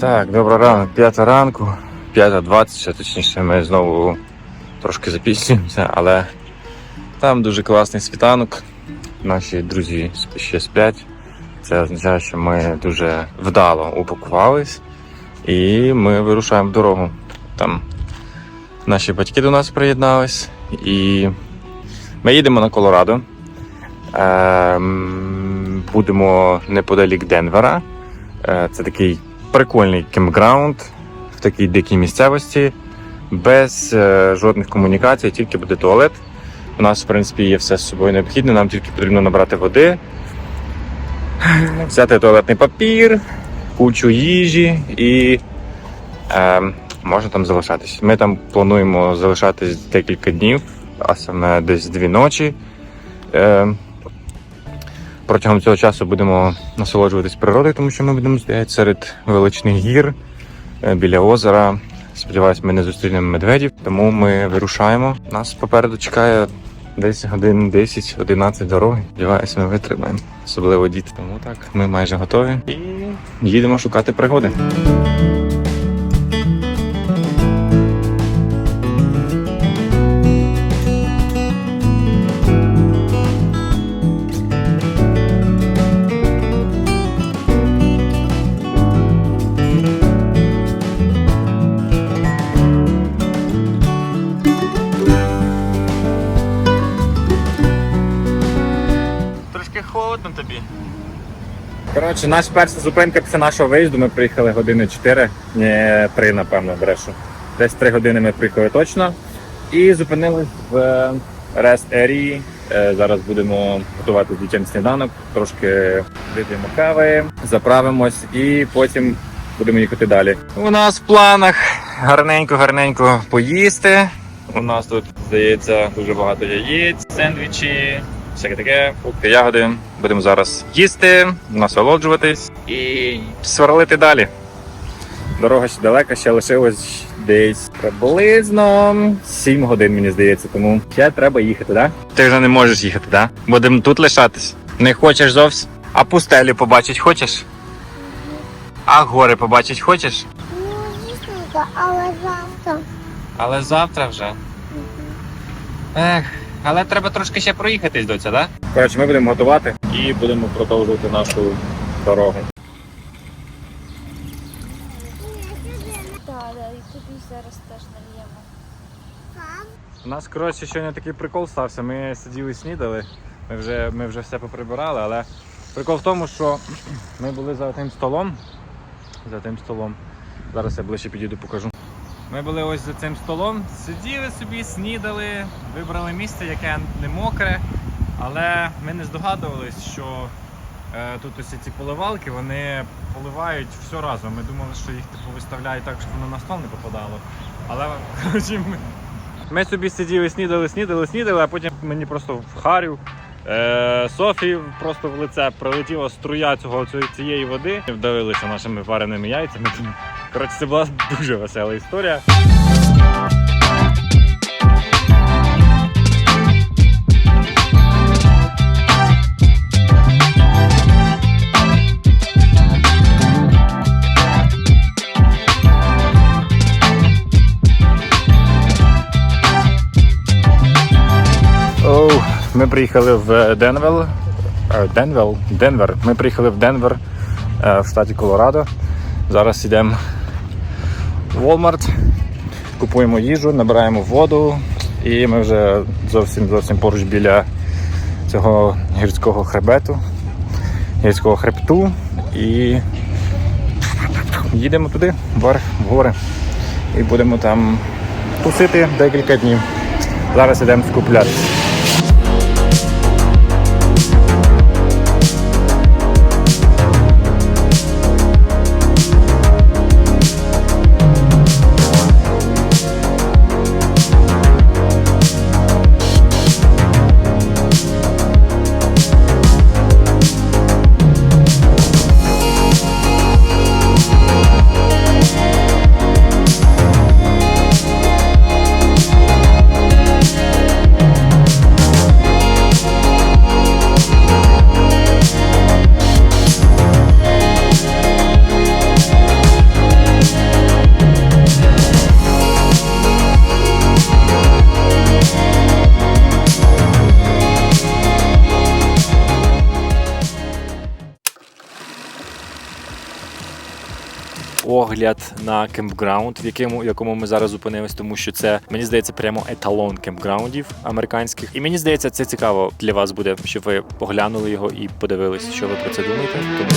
Так, доброго ранку, п'ята ранку, 5.20, ще точніше, ми знову трошки запізнюємося, але там дуже класний світанок. Наші друзі ще сплять. Це означає, що ми дуже вдало упакувались і ми вирушаємо в дорогу. Там наші батьки до нас приєднались і ми їдемо на Колорадо. Ем, будемо неподалік Денвера. Е, Це такий прикольний кемпграунд в такій дикій місцевості, без е, жодних комунікацій, тільки буде туалет. У нас, в принципі, є все з собою необхідне, нам тільки потрібно набрати води, взяти туалетний папір, кучу їжі і е, можна там залишатись. Ми там плануємо залишатись декілька днів, а саме десь дві ночі. Е, Протягом цього часу будемо насолоджуватись природою, тому що ми будемо стояти серед величних гір е, біля озера. Сподіваюсь, ми не зустрінемо медведів, тому ми вирушаємо. Нас попереду чекає десь годин 10-11 дороги. Сподіваюсь, ми витримаємо, особливо діти. Тому так, ми майже готові і їдемо шукати пригоди. Коротше, наша перша зупинка після нашого виїзду. Ми приїхали години 4, не 3, напевно, брешу. Десь 3 години ми приїхали точно. І зупинились в. Е, Зараз будемо готувати з дітям сніданок, трошки вип'ємо кави, заправимось і потім будемо їхати далі. У нас в планах гарненько-гарненько поїсти. У нас тут, здається, дуже багато яєць, сендвічі, всяке таке, фрукти, ягоди. Будемо зараз їсти, насолоджуватись і сверлити далі. Дорога ще далека, ще лишилось десь приблизно 7 годин, мені здається, тому ще треба їхати, так? Ти вже не можеш їхати, так? Будемо тут лишатись. Не хочеш зовсім? А пустелю побачить хочеш? А гори побачить хочеш? Ну, дійсно, але завтра. Але завтра вже. Ех, але треба трошки ще проїхатись до цього, так? Коротше, ми будемо готувати і будемо продовжувати нашу дорогу. Так, да, і тобі зараз теж нальємо. У нас, коротше, сьогодні такий прикол стався. Ми сиділи снідали, ми вже, ми вже все поприбирали, але прикол в тому, що ми були за тим столом. За тим столом. Зараз я ближче підійду, покажу. Ми були ось за цим столом, сиділи собі, снідали, вибрали місце, яке не мокре, але ми не здогадувались, що е, тут ось ці поливалки вони поливають все разом. Ми думали, що їх типу виставляють так, щоб воно на стол не попадало. Але ми, ми собі сиділи, снідали, снідали, снідали, а потім мені просто в харю. Е, Софі просто в лице прилетіла струя цього цієї води, вдавилися нашими вареними яйцями. Коротше, це була дуже весела історія. Ми приїхали в Денвер. е, Денвер. Денвер. Ми приїхали в Денвер е, в штаті Колорадо. Зараз йдемо в Walmart, купуємо їжу, набираємо воду, і ми вже зовсім зовсім поруч біля цього гірського хребету, гірського хребту. І їдемо туди, вверх, в гори. І будемо там тусити декілька днів. Зараз йдемо скуплятися. Огляд на кемпграунд, в якому, якому ми зараз зупинились, тому що це мені здається прямо еталон кемпграундів американських. І мені здається, це цікаво для вас буде, щоб ви поглянули його і подивилися, що ви про це думаєте. Тому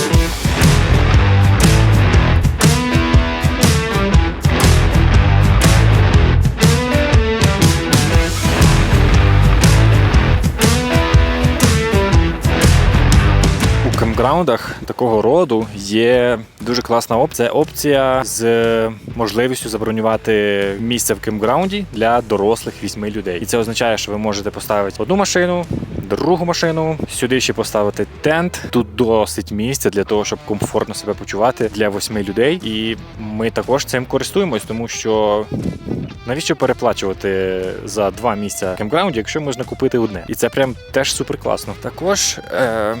У кемпграундах такого роду є дуже класна опція. Опція з можливістю забронювати місце в кемпграунді для дорослих вісьми людей. І це означає, що ви можете поставити одну машину, другу машину, сюди ще поставити тент. Тут досить місця для того, щоб комфортно себе почувати для восьми людей. І ми також цим користуємось, тому що. Навіщо переплачувати за два місця в кемпграунді, якщо можна купити одне? І це прям теж супер класно. Також е,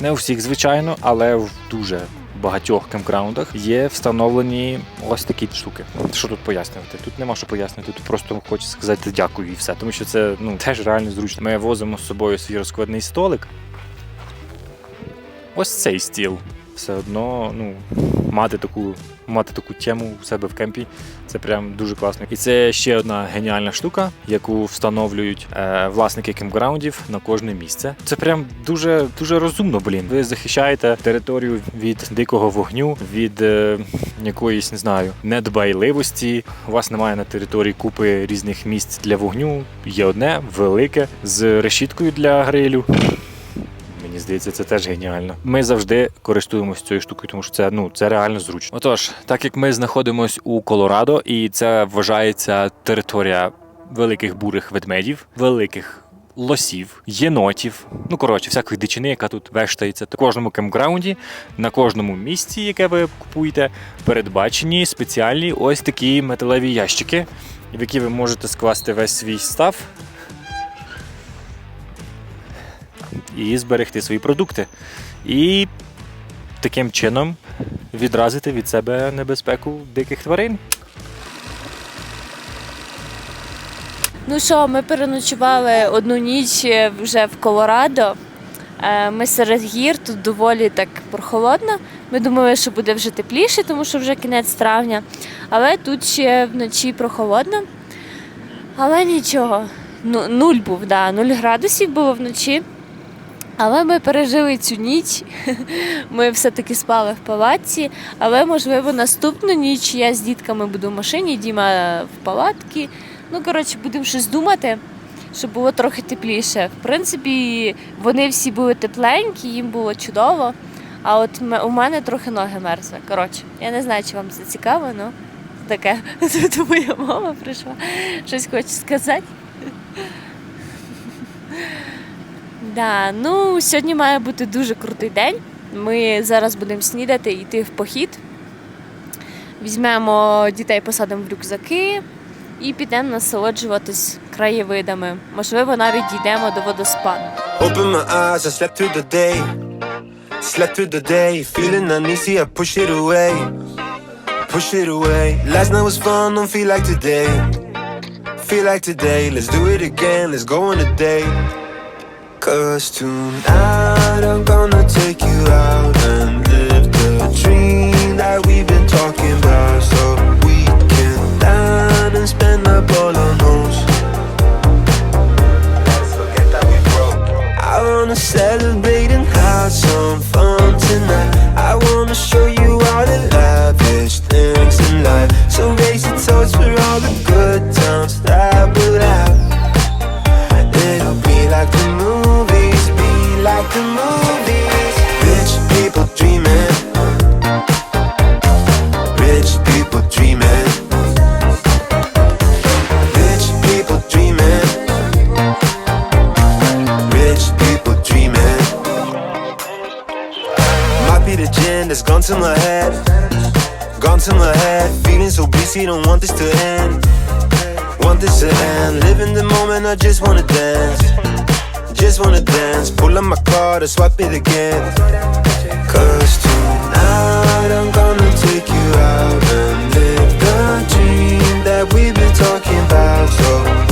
не у всіх, звичайно, але в дуже багатьох кемпграундах є встановлені ось такі штуки. Що тут пояснювати? Тут нема що пояснити, тут просто хочу сказати дякую і все. Тому що це ну теж реально зручно. Ми возимо з собою свій розкладний столик. Ось цей стіл. Все одно, ну, мати таку, мати таку тему у себе в кемпі. Це прям дуже класно. І це ще одна геніальна штука, яку встановлюють е, власники кемпграундів на кожне місце. Це прям дуже дуже розумно, блін. Ви захищаєте територію від дикого вогню, від е, якоїсь не знаю недбайливості. У вас немає на території купи різних місць для вогню. Є одне велике з решіткою для грилю. Мені здається, це теж геніально. Ми завжди користуємося цією штукою, тому що це ну це реально зручно. Отож, так як ми знаходимося у Колорадо, і це вважається територія великих бурих ведмедів, великих. Лосів, єнотів, ну коротше, всякої дичини, яка тут вештається. В кожному кемпграунді, на кожному місці, яке ви купуєте, передбачені спеціальні ось такі металеві ящики, в які ви можете скласти весь свій став і зберегти свої продукти. І таким чином відразити від себе небезпеку диких тварин. Ну що, ми переночували одну ніч вже в Колорадо. Е, Ми серед гір, тут доволі так прохолодно. Ми думали, що буде вже тепліше, тому що вже кінець травня. Але тут ще вночі прохолодно. Але нічого. Ну, нуль був, да, нуль градусів було вночі. Але ми пережили цю ніч. Ми все-таки спали в палатці. Але, можливо, наступну ніч я з дітками буду в машині, Діма в палатці. Ну, коротше, будемо щось думати, щоб було трохи тепліше. В принципі, вони всі були тепленькі, їм було чудово. А от у мене трохи ноги мерзли. Коротше, я не знаю, чи вам це цікаво, але таке. Тут моя мама прийшла. Щось хоче сказати. Да, ну сьогодні має бути дуже крутий день. Ми зараз будемо снідати йти в похід. Візьмемо дітей, посадимо в рюкзаки і підемо насолоджуватись краєвидами. Можливо, навіть дійдемо до водоспаду. Open my eyes, I slept through the day. Slept through the day, feeling uneasy, I push it away. Push it away. Last night was fun, don't feel like today. Feel like today, let's do it again, let's go on a date. Cause tonight I'm gonna take you out and live the dream that we've been talking about. So we can dine and spend up all Be the gin that's gone to my head. Gone to my head. Feeling so busy, don't want this to end. Want this to end. Living the moment, I just wanna dance. Just wanna dance. Pull up my card and swipe it again. Cause tonight I'm gonna take you out and live the dream that we've been talking about. So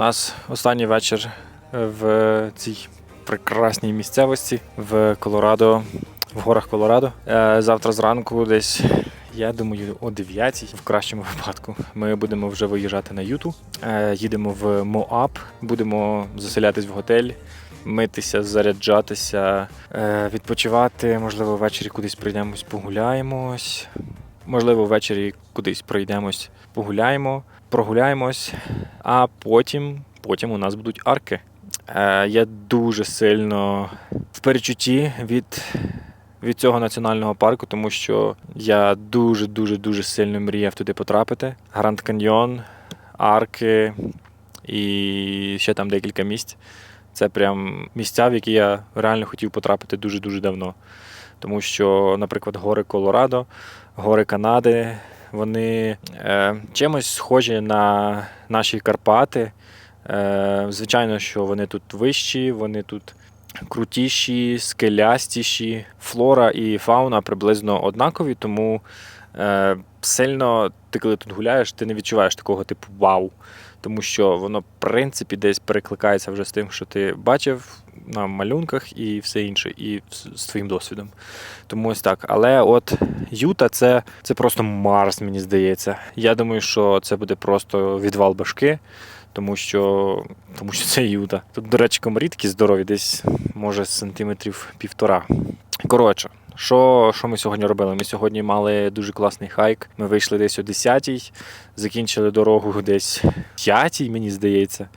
нас останній вечір в цій прекрасній місцевості в Колорадо, в горах Колорадо. Е, Завтра зранку десь. Я думаю, о 9 в кращому випадку. Ми будемо вже виїжджати на Юту. Е, Їдемо в Моаб, будемо заселятись в готель, митися, заряджатися, е, відпочивати. Можливо, ввечері кудись прийдемось, погуляємось. Можливо, ввечері кудись пройдемось, погуляємо, прогуляємось, а потім, потім у нас будуть арки. Е, я дуже сильно в перечутті від, від цього національного парку, тому що я дуже дуже сильно мріяв туди потрапити. Гранд Каньйон, арки і ще там декілька місць. Це прям місця, в які я реально хотів потрапити дуже дуже давно. Тому що, наприклад, гори Колорадо, гори Канади, вони е, чимось схожі на наші Карпати. Е, звичайно, що вони тут вищі, вони тут крутіші, скелястіші. Флора і фауна приблизно однакові, тому е, сильно ти, коли тут гуляєш, ти не відчуваєш такого типу вау. Тому що воно, в принципі, десь перекликається вже з тим, що ти бачив на малюнках і все інше, і з- твоїм досвідом. Тому ось так. Але от Юта це, це просто Марс, мені здається. Я думаю, що це буде просто відвал башки, тому що, тому що це Юта. Тут, до речі, комарі такі здорові, десь може сантиметрів півтора. Коротше. Що, що ми сьогодні робили? Ми сьогодні мали дуже класний хайк. Ми вийшли десь о 10-й, закінчили дорогу десь 5-й, мені здається.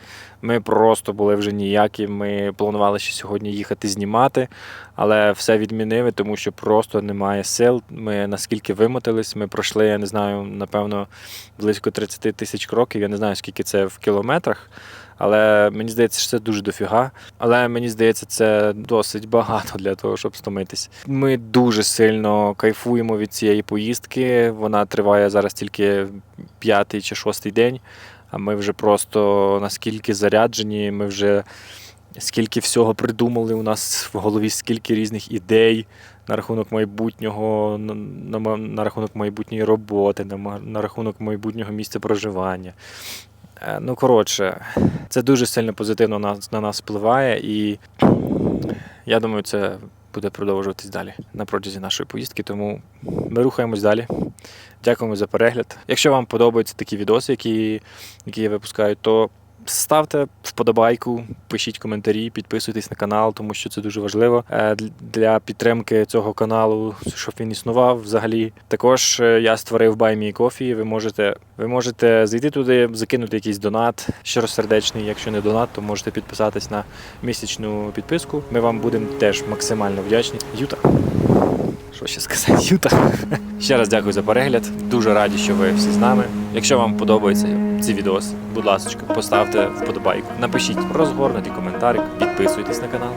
Ми просто були вже ніякі. Ми планували ще сьогодні їхати знімати, але все відмінили, тому що просто немає сил. Ми наскільки вимотились, ми пройшли, я не знаю, напевно, близько 30 тисяч кроків. Я не знаю, скільки це в кілометрах. Але мені здається, що це дуже дофіга. Але мені здається, це досить багато для того, щоб стомитись. Ми дуже сильно кайфуємо від цієї поїздки. Вона триває зараз тільки п'ятий чи шостий день. А ми вже просто наскільки заряджені, ми вже скільки всього придумали у нас в голові, скільки різних ідей на рахунок майбутнього, на, на, на рахунок майбутньої роботи, на, на рахунок майбутнього місця проживання. Е, Ну, коротше, це дуже сильно позитивно на, на нас впливає, і я думаю, це буде продовжуватись далі на протязі нашої поїздки. Тому ми рухаємось далі. Дякуємо за перегляд. Якщо вам подобаються такі відоси, які, які я випускаю, то ставте вподобайку, пишіть коментарі, підписуйтесь на канал, тому що це дуже важливо е, для підтримки цього каналу, щоб він існував взагалі. Також е, я створив Buy Me Coffee, Ви можете, ви можете зайти туди, закинути якийсь донат, щиросердечний. Якщо не донат, то можете підписатись на місячну підписку. Ми вам будемо теж максимально вдячні. Юта. Що ще сказати, Юта? Ще раз дякую за перегляд. Дуже раді, що ви всі з нами. Якщо вам подобаються ці відоси, будь ласка, поставте вподобайку, напишіть розгорнутий коментарик, підписуйтесь на канал.